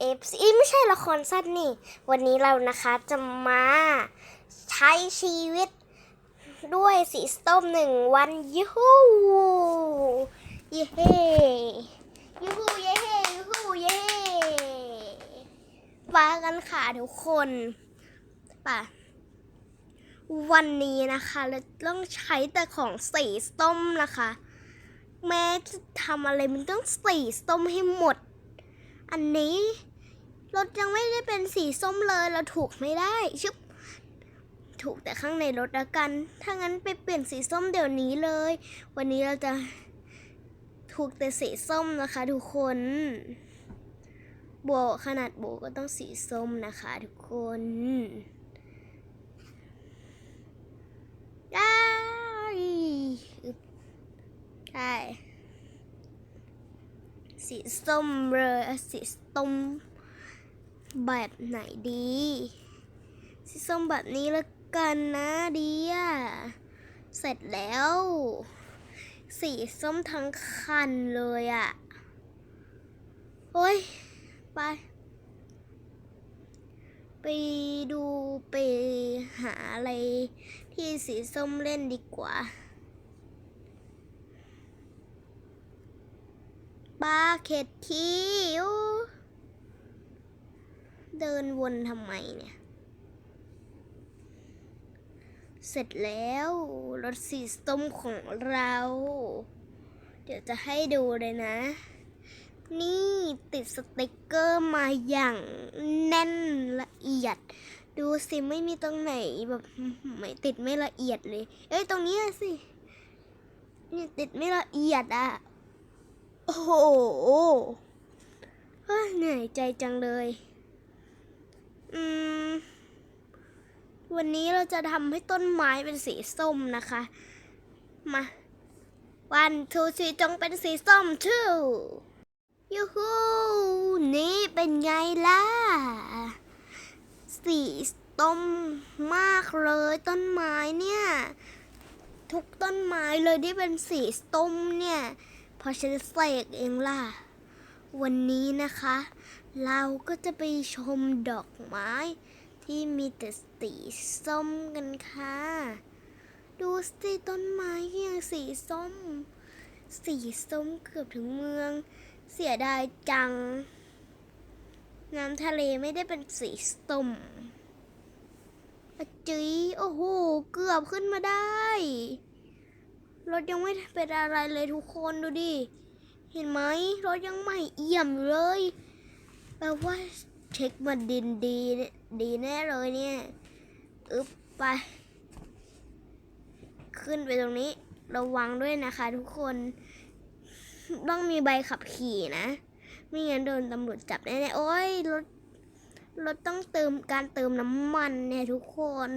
เอฟซีไม่ใช่ละครสั้นนี่ วันนี้เรานะคะจะมาใช้ชีวิตด้วยสีส้มหนึ่งวันยูฮูเย้เฮยูฮูเย้เฮยูฮูเย้เฮ้ากันค่ะทุกคนป่ะวันนี้นะคะเราต้องใช้แต่ของสีส้มนะคะ แม้จะทำอะไรมันต้องสีส้มให้หมด อันนี้ รถยังไม่ได้เป็นสีส้มเลยเราถูกไม่ได้ชึบถูกแต่ข้างในรถละกัน ถ้างั้นไปเปลี่ยนสีส้มเดี๋ยวนี้เลย วันนี้เราจะถูกแต่สีส้มนะคะทุกคนโบขนาดโบก็ต้องสีส้มนะคะทุกคนได้ได้สีส้มเลยสีส้ม แบบไหนดีสีส้มแบบนี้ละกันนะดีอะเสร็จแล้ว สีส้มทั้งคันเลยอะโอ้ย ไป ไปดูไปหาอะไรที่สีส้มเล่นดีกว่าปลาเข็ดที่อู้ เดินวนทำไมเนี่ย เสร็จแล้วรถสีส้มของเรา เดี๋ยวจะให้ดูเลยนะ นี่ติดสติกเกอร์มาอย่างแน่นละเอียด ดูสิไม่มีตรงไหนแบบไม่ติดไม่ละเอียดเลย เอ้ยตรงนี้สินี่ติดไม่ละเอียดอะ โอ้โหเฮ้ยเหนื่อยใจจังเลย อืม วันนี้เราจะทำให้ต้นไม้เป็นสีส้มนะคะ มา วันทูสีจงเป็นสีส้มทูยูฮูนี่เป็นไงล่ะ สีส้มมากเลยต้นไม้เนี่ย ทุกต้นไม้เลยที่เป็นสีส้มเนี่ย พอฉันเสกเองล่ะ วันนี้นะคะ เราก็จะไปชมดอกไม้ที่มีแต่สีส้มกันค่ะ ดูสิต้นไม้ก็ยังสีส้ม สีส้มเกือบถึงเมือง เสียดายจัง น้ำทะเลไม่ได้เป็นสีส้มอจีโอ้โห เกือบขึ้นมาได้ รถยังไม่เป็นอะไรเลยทุกคนดูดิ เห็นไหมรถยังใหม่เอี่ยมเลย แปลว่าเช็คมาดินดีดีแน่เลยเนี่ยอึ๊บไป ขึ้นไปตรงนี้ ระวังด้วยนะคะทุกคน ต้องมีใบขับขี่นะ ไม่งั้นโดนตำรวจจับแน่ๆ โอ้ยรถรถต้องเติมการเติมน้ำมันเนี่ยทุกคน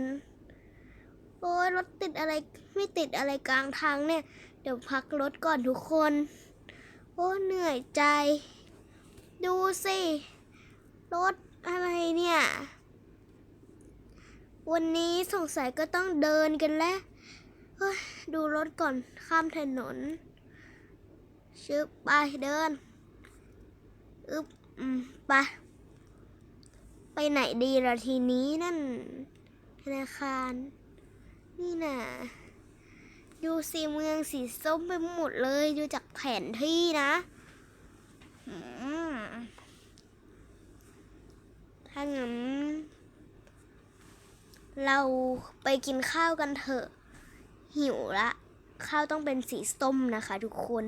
โอ้ยรถติดอะไรไม่ติดอะไรกลางทางเนี่ย เดี๋ยวพักรถก่อนทุกคน โอ้เหนื่อยใจ ดูสิ รถอะไรเนี่ย วันนี้สงสัยก็ต้องเดินกันแล้ว ดูรถก่อนข้ามถนน ชึบไปเดิน อึบอืมไปไปไหนดีล่ะทีนี้นั่น ธนาคาร นี่น่ะ ดูสีเมืองสีส้มไปหมดเลย ดูจากแผนที่นะอืมถ้างั้น เราไปกินข้าวกันเถอะ หิวละ ข้าวต้องเป็นสีส้มนะคะทุกคน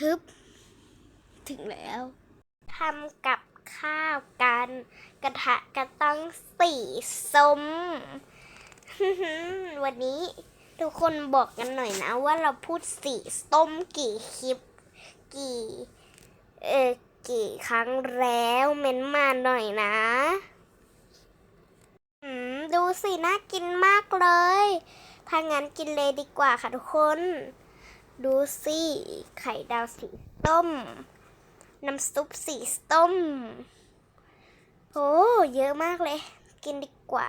ฮึบ ถึงแล้วทำกับข้าวกัน กระทะก็ต้องสีส้ม วันนี้ทุกคนบอกกันหน่อยนะว่าเราพูดสีส้มกี่คลิป กี่ เออ กี่ครั้งแล้วเม้นมาหน่อยนะอืมดูสิน่ากินมากเลย ถ้างั้นกินเลยดีกว่าค่ะทุกคน ดูสิ ไข่ดาวสีส้ม น้ำซุปสีส้มโอ้เยอะมากเลย กินดีกว่า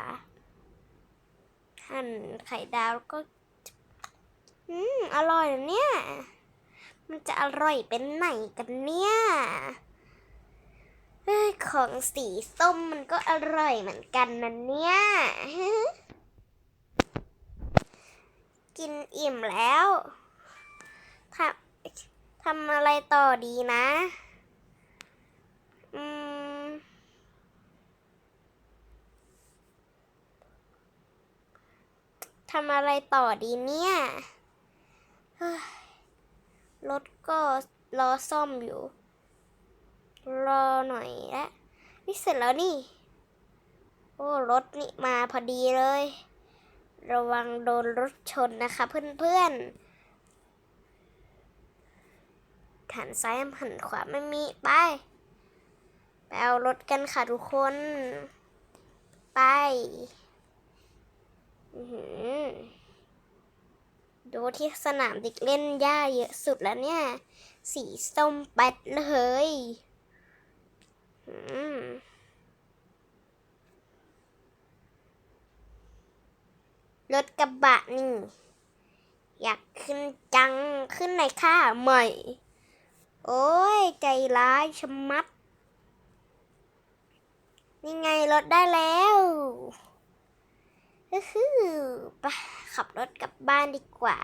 หั่นไข่ดาวแล้วก็ อืม อร่อยนะเนี่ย มันจะอร่อยเป็นไหนกันเนี่ย ของสีส้มมันก็อร่อยเหมือนกันนะเนี่ย กินอิ่มแล้วทำทำอะไรต่อดีนะ อืม ทำอะไรต่อดีเนี่ยเฮ้ยรถก็รอซ่อมอยู่ รอหน่อยละนี่เสร็จแล้วนี่ โอ้รถนี่มาพอดีเลย ระวังโดนรถชนนะคะเพื่อนๆหันซ้ายหันขวาไม่มีไปไปเอารถกันค่ะทุกคน ไปดูที่สนามเด็กเล่นหญ้าเยอะสุดแล้วเนี่ย สีส้มแปดเลย รถกระบะนี่ อยากขึ้นจังขึ้นในค่าใหม่ โอ้ย ใจร้ายชะมัด นี่ไงรถได้แล้วฮึ่มปขับรถกลับบ้านดีกว่า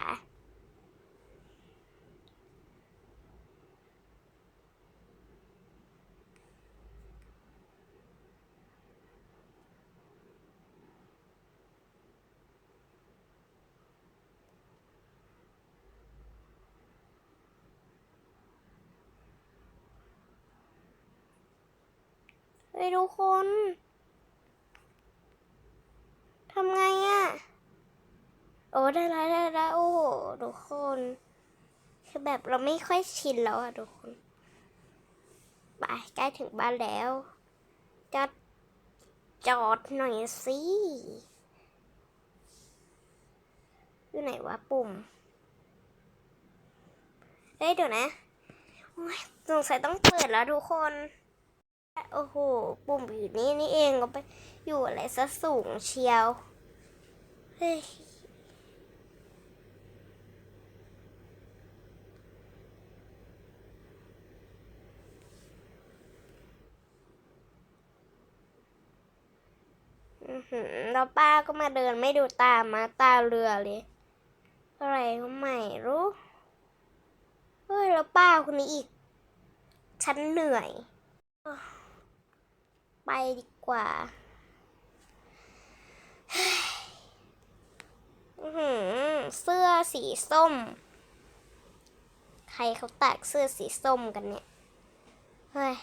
ยทุกคนทำไงอะ่ะ โอ้ได้แล้วได้แล้วโอ้โหทุกคนคือแบบเราไม่ค่อยชินแล้วอะทุกคนไปใกล้ถึงบ้านแล้วจะจอดหน่อยสิอยู่ไหนวะปุ่มเฮ้ยเดี๋ยวนะสงสัยต้องเปิดแล้วทุกคน โอ้โห ปุ่มอยู่นี่นี่เองก็ไปอยู่อะไรซะสูงเชียว เฮ้ยแล้วป้าก็มาเดินไม่ดูตามมาตาเรือเลย อะไรก็ไม่รู้เฮ้ยแล้วป้าคนนี้อีก ฉันเหนื่อย ไปดีกว่าอื้อหือเสื้อสีส้ม ใครเขาตากเสื้อสีส้มกันเนี่ย เฮ้ย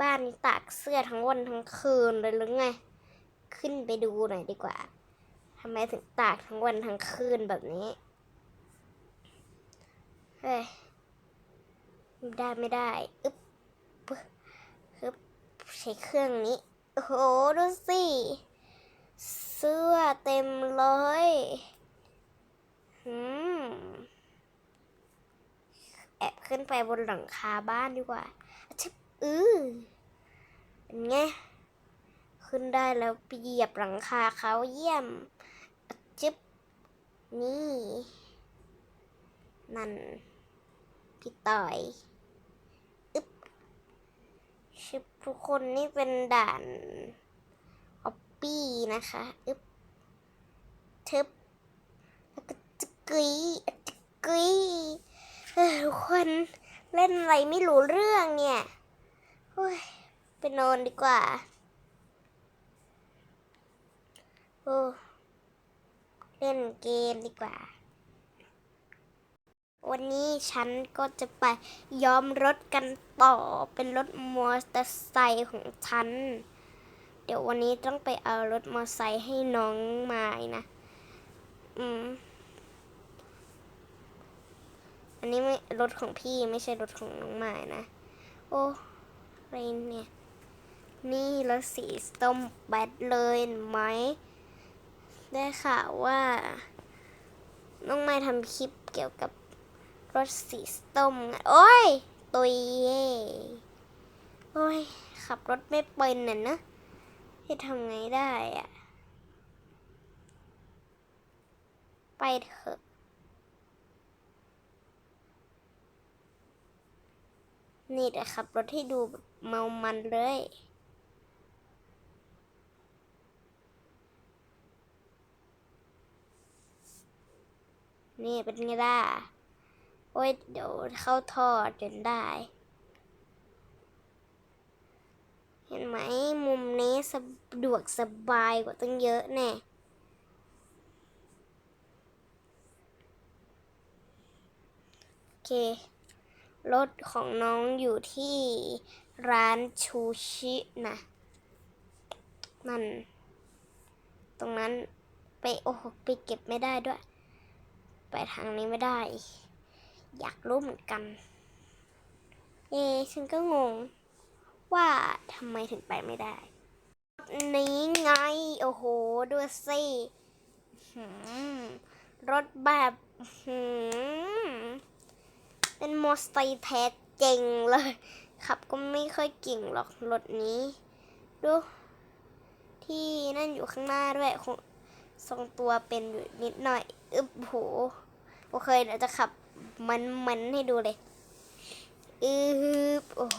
บ้านนี้ตากเสื้อทั้งวันทั้งคืนเลยหรือไง ขึ้นไปดูหน่อยดีกว่า ทำไมถึงตากทั้งวันทั้งคืนแบบนี้ เฮ้ย ไม่ได้ไม่ได้ อึ๊บ ใช้เครื่องนี้ โอ้โห ดูสิ เสื้อเต็มเลยหืมแอบขึ้นไปบนหลังคาบ้านดีกว่าชิบอือเป็นไง ขึ้นได้แล้วไปเหยียบหลังคาเขาเยี่ยมจิ๊บนี่ นั่นพี่ต่อย อึ๊บชิบ ทุกคนนี่เป็นด่านออปปี้นะคะอึ๊บทึบแล้วก็จกรีอะจกรีเอ้ยทุกคนเล่นอะไรไม่รู้เรื่องเนี่ยโอ้ยไปนอนดีกว่า โอ้ เล่นเกมดีกว่า วันนี้ฉันก็จะไปย้อมรถกันต่อเป็นรถมอเตอร์ไซค์ของฉัน เดี๋ยววันนี้ต้องไปเอารถมอเตอร์ไซค์ให้น้องมายนะ อืม อันนี้ไม่รถของพี่ไม่ใช่รถของน้องมายนะ โอ้อะไรเนี่ย นี่รถสีส้มแบดเลยไหม ได้ข่าวว่า น้องไม้ทำคลิปเกี่ยวกับ รถสีส้มไงโอ้ย ตุยเย่โอ้ย ขับรถไม่เป็นน่ะนะจะทำไงได้อะไปเถอะนี่เดี๋ยวขับรถให้ดูเมามันเลยนี่เป็นไงล่ะ โอ้ยเดี๋ยวเข้าท่อจนได้ เห็นไหมมุมนี้สะดวกสบายกว่าตั้งเยอะแน่โอเค รถของน้องอยู่ที่ร้านชูชินะนั่นตรงนั้นไปโอ้โหไปเก็บไม่ได้ด้วย ไปทางนี้ไม่ได้ อยากรู้เหมือนกัน เอะฉันก็งง ว่าทำไมถึงไปไม่ได้ นี้ไง โอ้โห ดูสิหืมรถแบบหืมเป็นมอสไซค์แท้เจ๋งเลยขับก็ไม่ค่อยเก่งหรอกรถนี้ ดู ที่นั่นอยู่ข้างหน้าด้วยคงทรงตัวเป็นอยู่นิดหน่อย อึบโห โอเคเดี๋ยวจะขับ มันมันให้ดูเลยอึบโอ้โห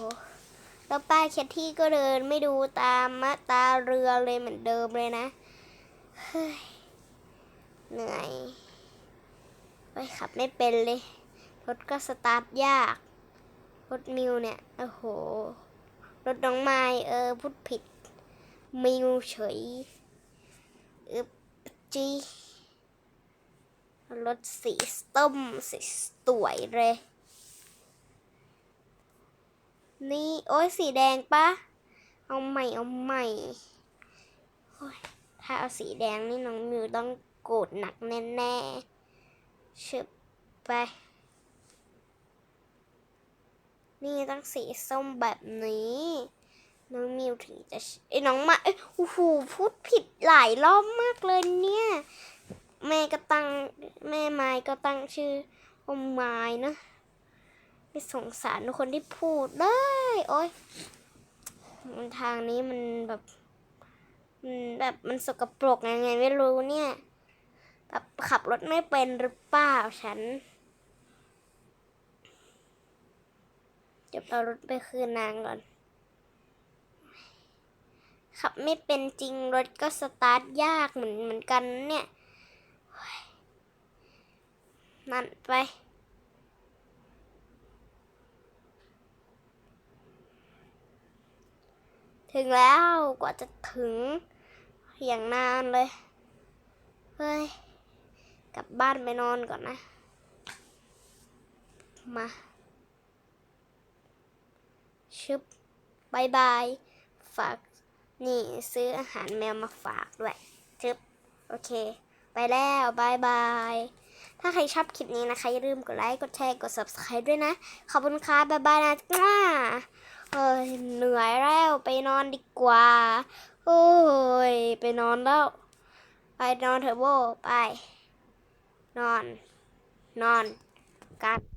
แล้วป้าแคทที่ก็เดินไม่ดูตามมาตาเรือเลยเหมือนเดิมเลยนะเฮ้ยเหนื่อยไปขับไม่เป็นเลย รถก็สตาร์ทยาก รถมิวเนี่ย โอ้โห รถน้องไม้เออพูดผิด มิวเฉย อึบจี รถสีส้มสีสวยเลย นี่ โอ้ยสีแดงปะ เอาใหม่ เอาใหม่ถ้าเอาสีแดงนี่น้องมิวต้องโกรธหนักแน่ๆชึบไป นี่ต้องสีส้มแบบนี้ น้องมิวถึงจะไอ้น้องมาเอ้ยโอ้โหพูดผิดหลายรอบมากเลยเนี่ย แม่ก็ตั้งแม่ไม้ก็ตั้งชื่อว่าไม้นะไม่สงสารคนที่พูดเลยโอ้ยมันทางนี้มันแบบมันแบบมันสกปรกยังไงไม่รู้เนี่ยแบบขับรถไม่เป็นหรือเปล่าฉันเดี๋ยวเอารถไปคืนนางก่อน ขับไม่เป็นจริงรถก็สตาร์ทยากเหมือนเหมือนกันเนี่ย นั่นไปถึงแล้วกว่าจะถึงอย่างนานเลย เฮ้ย กลับบ้านไปนอนก่อนนะ มา ชึบบายบาย ฝาก นี่ซื้ออาหารแมวมาฝากด้วยชึบ โอเค ไปแล้วบายบาย ถ้าใครชอบคลิปนี้นะคะ อย่าลืมกดไลค์ กดแชร์ กด subscribe ด้วยนะ ขอบคุณค่ะ บ๊ายบายนะจ้าเอ้ยเหนื่อยแล้ว ไปนอนดีกว่า โอ้ย ไปนอนแล้ว ไปนอนเถอะโบไป นอน นอน กัน